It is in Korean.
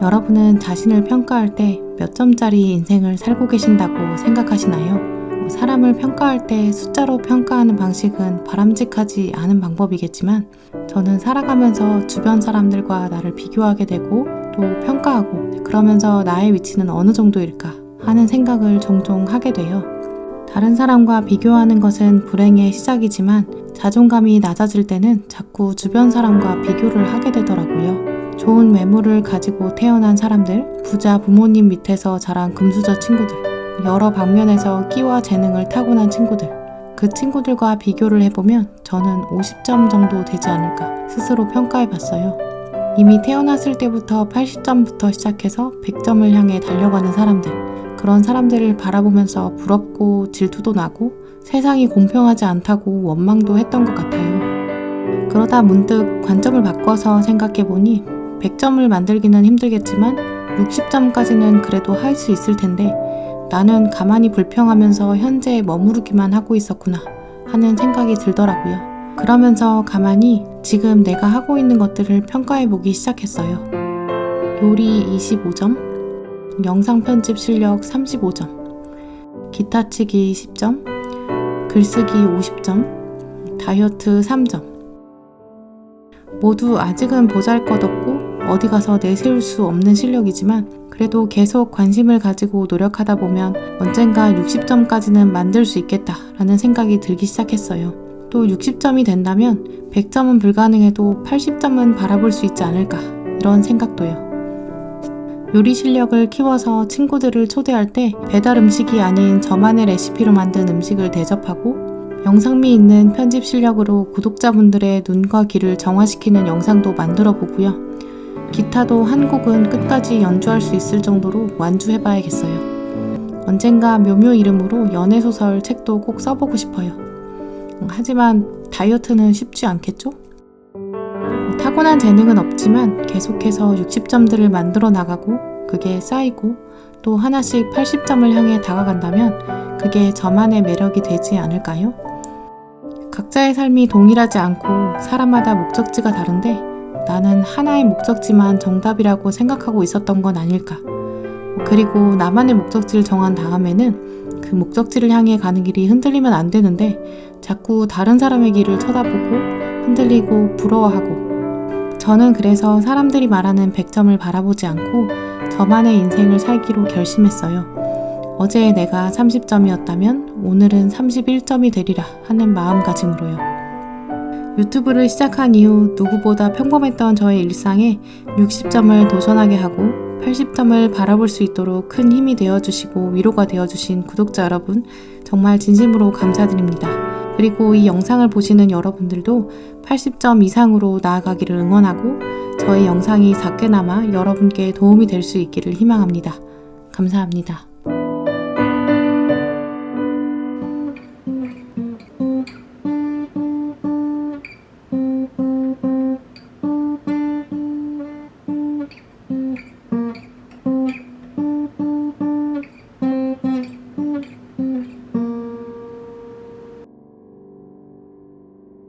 여러분은 자신을 평가할 때 몇 점짜리 인생을 살고 계신다고 생각하시나요? 어, 사람을 평가할 때 숫자로 평가하는 방식은 바람직하지 않은 방법이겠지만 저는 살아가면서 주변 사람들과 나를 비교하게 되고 또 평가하고 그러면서 나의 위치는 어느 정도일까 하는 생각을 종종 하게 돼요. 다른 사람과 비교하는 것은 불행의 시작이지만 자존감이 낮아질 때는 자꾸 주변 사람과 비교를 하게 되더라고요. 좋은 외모를 가지고 태어난 사람들, 부자 부모님 밑에서 자란 금수저 친구들, 여러 방면에서 끼와 재능을 타고난 친구들, 그 친구들과 비교를 해보면 저는 50점 정도 되지 않을까 스스로 평가해 봤어요. 이미 태어났을 때부터 80점부터 시작해서 100점을 향해 달려가는 사람들, 그런 사람들을 바라보면서 부럽고 질투도 나고 세상이 공평하지 않다고 원망도 했던 것 같아요. 그러다 문득 관점을 바꿔서 생각해보니 100점을 만들기는 힘들겠지만 60점까지는 그래도 할 수 있을 텐데 나는 가만히 불평하면서 현재에 머무르기만 하고 있었구나 하는 생각이 들더라고요. 그러면서 가만히 지금 내가 하고 있는 것들을 평가해 보기 시작했어요. 요리 25점, 영상 편집 실력 35점, 기타 치기 10점, 글쓰기 50점, 다이어트 3점. 모두 아직은 보잘 것 없고 어디 가서 내세울 수 없는 실력이지만 그래도 계속 관심을 가지고 노력하다 보면 언젠가 60점까지는 만들 수 있겠다라는 생각이 들기 시작했어요. 또 60점이 된다면 100점은 불가능해도 80점은 바라볼 수 있지 않을까 이런 생각도요. 요리 실력을 키워서 친구들을 초대할 때 배달 음식이 아닌 저만의 레시피로 만든 음식을 대접하고 영상미 있는 편집 실력으로 구독자분들의 눈과 귀를 정화시키는 영상도 만들어 보고요. 기타도 한 곡은 끝까지 연주할 수 있을 정도로 완주해봐야겠어요. 언젠가 묘묘 이름으로 연애소설 책도 꼭 써보고 싶어요. 하지만 다이어트는 쉽지 않겠죠? 타고난 재능은 없지만 계속해서 60점들을 만들어 나가고 그게 쌓이고 또 하나씩 80점을 향해 다가간다면 그게 저만의 매력이 되지 않을까요? 각자의 삶이 동일하지 않고 사람마다 목적지가 다른데 나는 하나의 목적지만 정답이라고 생각하고 있었던 건 아닐까. 그리고 나만의 목적지를 정한 다음에는 그 목적지를 향해 가는 길이 흔들리면 안 되는데 자꾸 다른 사람의 길을 쳐다보고 흔들리고 부러워하고 저는 그래서 사람들이 말하는 100점을 바라보지 않고 저만의 인생을 살기로 결심했어요. 어제 내가 30점이었다면 오늘은 31점이 되리라 하는 마음가짐으로요. 유튜브를 시작한 이후 누구보다 평범했던 저의 일상에 60점을 도전하게 하고 80점을 바라볼 수 있도록 큰 힘이 되어주시고 위로가 되어주신 구독자 여러분 정말 진심으로 감사드립니다. 그리고 이 영상을 보시는 여러분들도 80점 이상으로 나아가기를 응원하고 저의 영상이 작게나마 여러분께 도움이 될 수 있기를 희망합니다. 감사합니다.